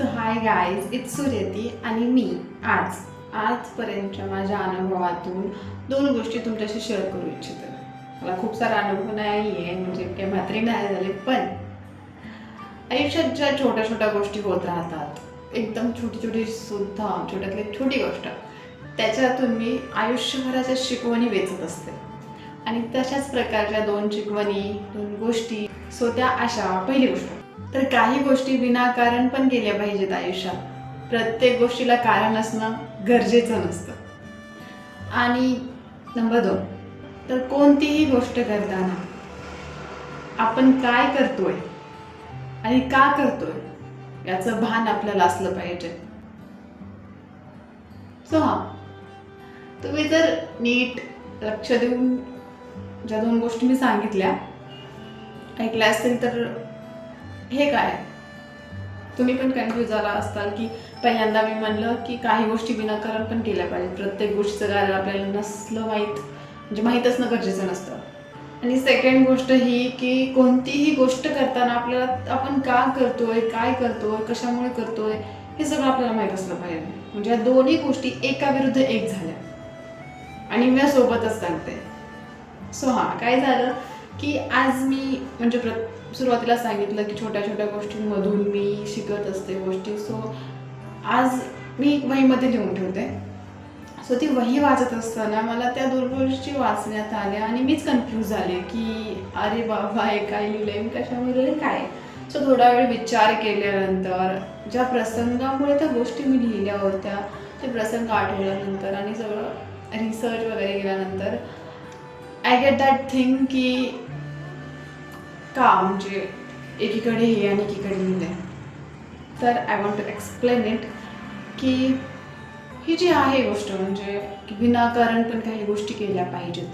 So hi guys it's Sureti आणि मी आज आजपर्यंतच्या माझ्या अनुभवातून दोन गोष्टी तुमच्याशी शेअर करू इच्छिते. मला खूप सारा अनुभव नाही आहे म्हणजे काही मात्री नाही झाले पण आयुष्यात ज्या छोट्या छोट्या गोष्टी होत राहतात एकदम छोटी छोटी सुद्धा छोट्यातली छोटी गोष्ट त्याच्यातून मी आयुष्यभराच्या शिकवणी वेचत असते. आणि तशाच प्रकारच्या दोन शिकवणी दोन गोष्टी सो त्या अशा पहिली गोष्ट. तर काही गोष्टी विनाकारण पण केल्या पाहिजेत आयुष्यात. प्रत्येक गोष्टीला कारण असणं गरजेचं नसतं. आणि नंबर दोन तर कोणतीही गोष्ट करताना आपण काय करतोय आणि का करतोय याचं भान आपल्याला असलं पाहिजे. सो हां. तुम्ही जर नीट लक्ष देऊन ज्या दोन गोष्टी मी सांगितल्या ऐकल्या असतील तर हे काय? तुम्ही पण कन्फ्यूज झाला असताल की पहिल्यांदा मी म्हणलं की काही गोष्टी विनाकारण पण केल्या पाहिजेत. प्रत्येक गोष्टीचं कारण आपल्याला नसलं माहीत म्हणजे माहीत असणं गरजेचं नसतं. आणि सेकंड गोष्ट ही की कोणतीही गोष्ट करताना आपल्याला आपण का करतोय काय करतोय कशामुळे करतोय हे सगळं आपल्याला माहीत असलं पाहिजे. म्हणजे या दोन्ही गोष्टी एका विरुद्ध एक झाल्या. आणि मी सोबतच सांगते. सो हां काय झालं की आज मी म्हणजे प्र सुरुवातीला सांगितलं की छोट्या छोट्या गोष्टींमधून मी शिकत असते गोष्टी. सो आज मी एक वहीमध्ये लिहून ठेवते. सो ती वही वाचत असताना मला त्या दोन गोष्टी वाचण्यात आल्या आणि मीच कन्फ्यूज झाले की अरे बाबा हे काय लिहिलंय? मी कशामध्ये लिहिलंय? काय? सो थोडा वेळ विचार केल्यानंतर ज्या प्रसंगामुळे त्या गोष्टी मी लिहिल्या होत्या ते प्रसंग आठवल्यानंतर आणि सगळं रिसर्च वगैरे केल्यानंतर आय गेट दॅट थिंग की का म्हणजे एकीकडे हे आणि एकीकडे लिहिलं आहे तर I want to explain it की ही जी आहे गोष्ट म्हणजे की विनाकारण पण काही गोष्टी केल्या पाहिजेत.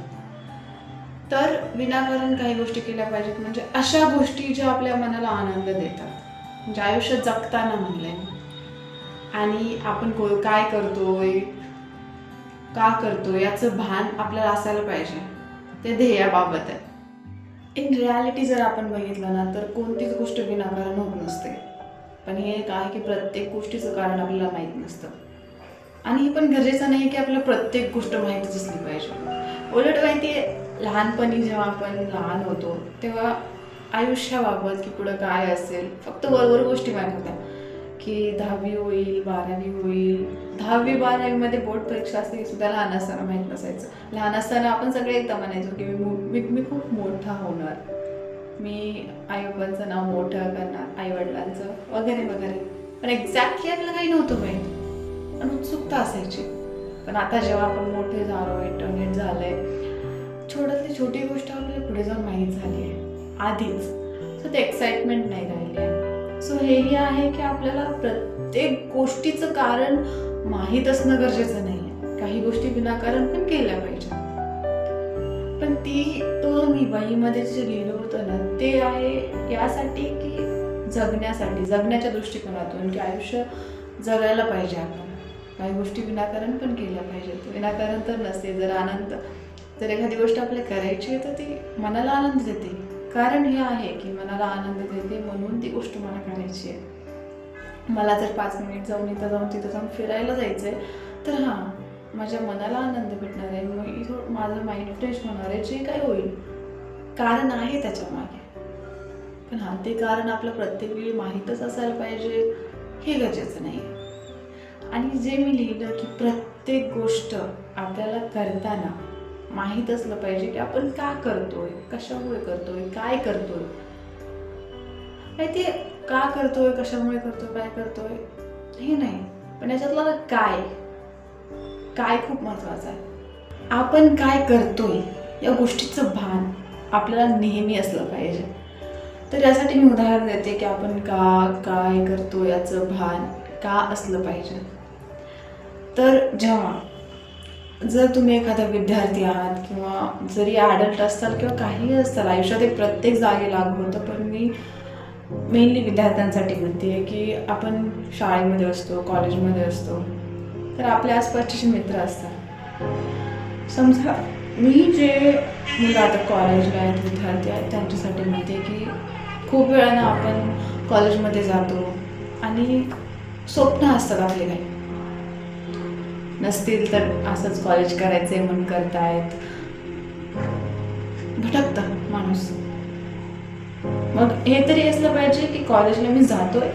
तर विनाकारण काही गोष्टी केल्या पाहिजेत म्हणजे अशा गोष्टी ज्या आपल्या मनाला आनंद देतात. म्हणजे आयुष्य जगताना म्हणलंय आणि आपण को काय करतोय? का करतो याचं भान आपल्याला असायला पाहिजे. ते ध्येयाबाबत आहे. इन रियालिटी जर आपण बघितलं ना तर कोणतीच गोष्ट विनाकारण होत नसते. पण हे काय की प्रत्येक गोष्टीचं कारण आपल्याला माहीत नसतं. आणि हे पण गरजेचं नाही की आपल्याला प्रत्येक गोष्ट माहीतच असली पाहिजे. उलट माहिती आहे लहानपणी जेव्हा आपण लहान होतो तेव्हा आयुष्याबाबत की पुढं काय असेल फक्त वरवर गोष्टी माहीत होत्या. की दहावी होईल बारावी होईल. दहावी बारावीमध्ये बोर्ड परीक्षा असते की सुद्धा लहान असताना माहीत नसायचं. लहान असताना आपण सगळे एकदा म्हणायचो की मी मी मी खूप मोठा होणार. मी आईबाबांचं नाव मोठं करणार आईवडिलांचं वगैरे वगैरे. पण एक्झॅक्टली आपल्याला काही नव्हतं माहीत. पण उत्सुकता असायची. पण आता जेव्हा आपण मोठे झालो इंटरनेट झालंय छोट्यातली छोटी गोष्ट आपल्याला पुढे जाऊन माहीत झाली आहे आधीच. सो ते एक्साइटमेंट नाही राहिली आहे सो हेही आहे की आपल्याला प्रत्येक गोष्टीचं कारण माहीत असणं गरजेचं नाही आहे काही गोष्टी विनाकारण पण केल्या पाहिजे. पण ती तो मी बाईमध्ये जे लिहिलं होतं ना ते आहे यासाठी की जगण्यासाठी जगण्याच्या दृष्टिकोनातून की आयुष्य जगायला पाहिजे आपण काही गोष्टी विनाकारण पण केल्या पाहिजेत विनाकारण तर नसते जर आनंद जर एखादी गोष्ट आपल्याला करायची आहे तर ती मनाला आनंद देते. कारण हे आहे की मनाला आनंद देते म्हणून ती गोष्ट मला करायची आहे. मला जर पाच मिनिट जाऊन इथं जाऊन तिथं जाऊन फिरायला जायचं आहे तर हां माझ्या मनाला आनंद भेटणार आहे. मग इथं माझं माइंड फ्रेश होणार आहे. जे काय होईल कारण आहे त्याच्यामागे. पण हां ते कारण आपलं प्रत्येक वेळी माहीतच असायला पाहिजे हे गरजेचं नाही. आणि जे मी लिहिलं की प्रत्येक गोष्ट आपल्याला करताना माहीत असलं पाहिजे की आपण का करतोय कशामुळे करतोय काय करतोय. माहिती का करतोय कशामुळे करतोय काय करतोय हे नाही. पण याच्यातला काय काय खूप महत्वाचं आहे. आपण काय करतोय या गोष्टीचं भान आपल्याला नेहमी असलं पाहिजे. तर यासाठी मी उदाहरण देते की आपण का काय करतो याचं भान का असलं पाहिजे. तर जेव्हा जर तुम्ही एखादा विद्यार्थी आहात किंवा जरी ॲडल्ट असताल किंवा काहीही असताल आयुष्यात एक प्रत्येक जागे लागू होतं पण मी मेनली विद्यार्थ्यांसाठी म्हणते आहे की आपण शाळेमध्ये असतो कॉलेजमध्ये असतो तर आपल्या आसपासचे जे मित्र असतात. समजा मी जे मुलं आता कॉलेजला आहेत विद्यार्थी आहेत त्यांच्यासाठी म्हणते की खूप वेळानं आपण कॉलेजमध्ये जातो आणि स्वप्न असतात आपले काही. नसतील तर असंच कॉलेज करायचंय म्हणून करतायत. भटकतं माणूस. मग हे तरी असलं पाहिजे की कॉलेजला मी जातोय.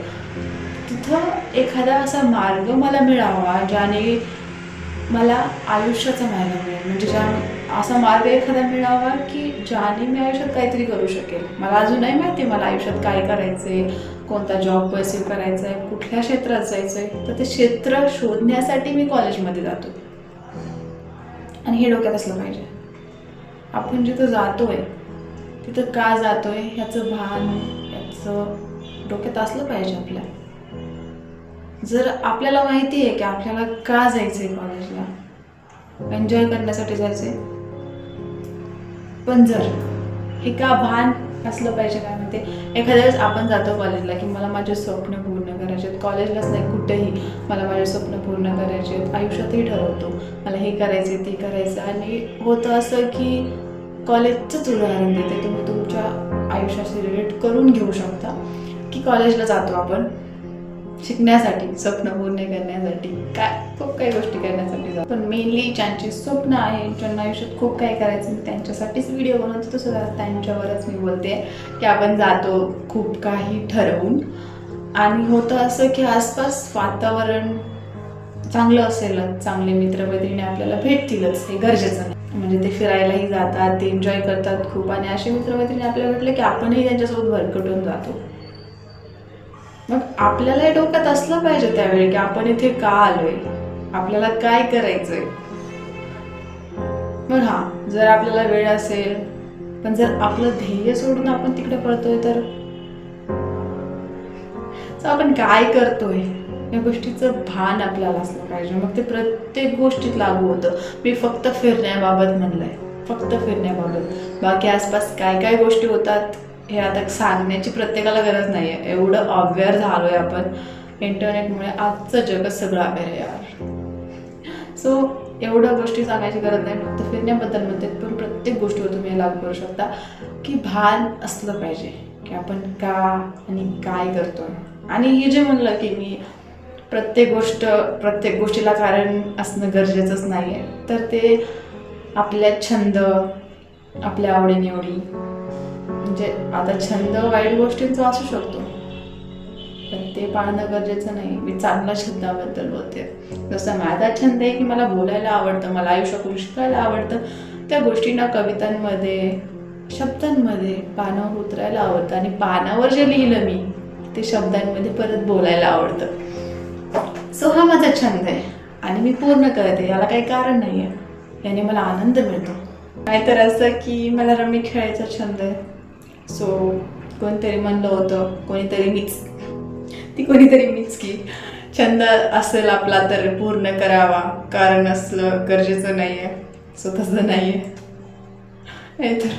तिथं एखादा असा मार्ग मला मिळावा ज्याने मला आयुष्याचा मार्ग मिळेल. म्हणजे ज्या असा मार्ग एखादा मिळावा की ज्याने मी आयुष्यात काहीतरी करू शकेल. मला अजूनही माहिती आहे मला आयुष्यात काय करायचंय. कोणता जॉब परस्यू करायचा आहे कुठल्या क्षेत्रात जायचं आहे तर ते क्षेत्र शोधण्यासाठी मी कॉलेजमध्ये जातो. आणि हे डोक्यात असलं पाहिजे. आपण जिथं जातोय तिथं का जातोय ह्याचं भान याचं डोक्यात असलं पाहिजे आपल्या. जर आपल्याला माहिती आहे की आपल्याला का जायचं आहे कॉलेजला एन्जॉय करण्यासाठी जायचंय. पण जर हे का भान असलं पाहिजे काय म्हणते एखाद्या वेळेस आपण जातो कॉलेजला की मला माझे स्वप्न पूर्ण करायचे आहेत. कॉलेजलाच नाही कुठेही मला माझे स्वप्न पूर्ण करायचे आहेत. आयुष्यातही ठरवतो. मला हे करायचे ते करायचं आणि होतं असं की कॉलेजचंच उदाहरण देते. तुम्ही तुमच्या आयुष्याशी रिलेट करून घेऊ शकता की कॉलेजला जातो आपण शिकण्यासाठी स्वप्न पूर्ण करण्यासाठी. काय? खूप काही गोष्टी करण्यासाठी जातो. पण मेनली ज्यांचे स्वप्न आहे ज्यांना आयुष्यात खूप काही करायचं मी त्यांच्यासाठीच व्हिडिओ बनवतो. तसं त्यांच्यावरच मी बोलते की आपण जातो खूप काही ठरवून. आणि होतं असं की आसपास वातावरण चांगलं असेलच चांगले मित्रमैत्रिणी आपल्याला भेटतीलच. हे गरजेचं नाही. म्हणजे ते फिरायलाही जातात ते एन्जॉय करतात खूप. आणि असे मित्रमैत्रिणी आपल्याला भेटले की आपणही त्यांच्यासोबत भरकटून जातो. मग आपल्यालाही डोक्यात असलं पाहिजे त्यावेळी की आपण इथे का आलोय? आपल्याला काय करायचंय? मग हा जर आपल्याला वेळ असेल पण जर आपलं ध्येय सोडून आपण तिकडे पळतोय तर? तर आपण काय करतोय? या गोष्टीचं भान आपल्याला असलं पाहिजे. मग ते प्रत्येक गोष्टीत लागू होतं. मी फक्त फिरण्याबाबत म्हणलंय. फक्त फिरण्याबाबत. बाकी आसपास काय काय गोष्टी होतात हे आता सांगण्याची प्रत्येकाला गरज नाही आहे एवढं अवेअर झालोय आपण. इंटरनेटमुळे आजचं जगच सगळं अवेअर आहे यार. सो एवढ्या गोष्टी सांगायची गरज नाही फक्त फिरण्याबद्दल म्हणते. पण प्रत्येक गोष्टीवर तुम्ही हे लागू करू शकता. की भान असलं पाहिजे की आपण का आणि काय करतो आणि हे जे म्हणलं की मी प्रत्येक गोष्ट प्रत्येक गोष्टीला कारण असणं गरजेचंच नाही आहे तर ते आपल्या छंद आपल्या आवडीनिवडी. म्हणजे आता छंद वाईट गोष्टींचा असू शकतो. पण ते पाळणं गरजेचं नाही. मी चांगल्या छंदाबद्दल बोलते. जसं माझा छंद आहे की मला बोलायला आवडतं मला आयुष्याकडून शिकायला आवडतं त्या गोष्टींना कवितांमध्ये शब्दांमध्ये पानावर उतरायला आवडतं आणि पानावर जे लिहिलं मी ते शब्दांमध्ये परत बोलायला आवडतं. सो हा माझा छंद आहे आणि मी पूर्ण करते. याला काही कारण नाही आहे याने मला आनंद मिळतो. नाहीतर असं की मला रमी खेळायचा छंद आहे. सो कोणतरी म्हणलं होतं कोणीतरी मीच ती कोणीतरी मीच की छंद असेल आपला तर पूर्ण करावा. कारण असलं गरजेचं नाही आहे सो तसं नाही आहे नाही तर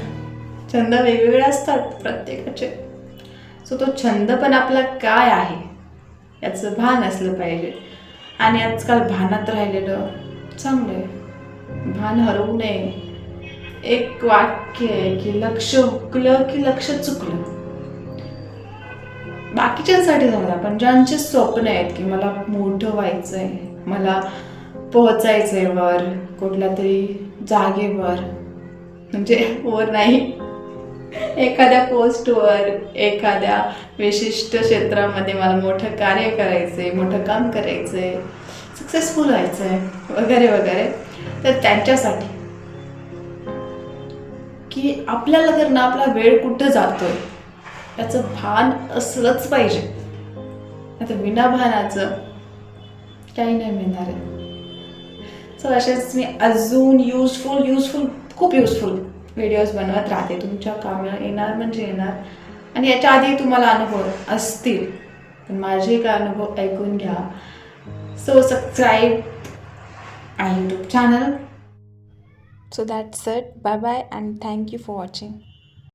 छंद वेगवेगळे असतात प्रत्येकाचे. सो तो छंद पण आपला काय आहे? याचं भान असलं पाहिजे. आणि आजकाल भानात राहिलेलं चांगलं आहे भान हरवू नये. एक वाक्य आहे की लक्ष हुकलं की लक्ष चुकलं. बाकीच्यांसाठी झाला पण ज्यांचे स्वप्न आहेत की मला मोठं व्हायचं आहे मला पोहोचायचं आहे वर कुठल्या तरी जागेवर म्हणजे वर नाही एखाद्या पोस्टवर एखाद्या विशिष्ट क्षेत्रामध्ये मला मोठं कार्य करायचंय मोठं काम करायचंय सक्सेसफुल व्हायचंय वगैरे वगैरे तर त्यांच्यासाठी. की आपल्याला तर ना आपला वेळ कुठं जातोय याचं भान असलंच पाहिजे. आता विना भानाचं काही नाही मिळणार आहे. सो असेच मी अजून युजफुल युजफुल खूप युजफुल व्हिडिओज बनवत राहते. तुमच्या कामाला येणार म्हणजे येणार. आणि याच्या आधी तुम्हाला अनुभव असतील. पण माझे काय अनुभव ऐकून घ्या. So subscribe I YouTube channel so that's it bye bye and thank you for watching.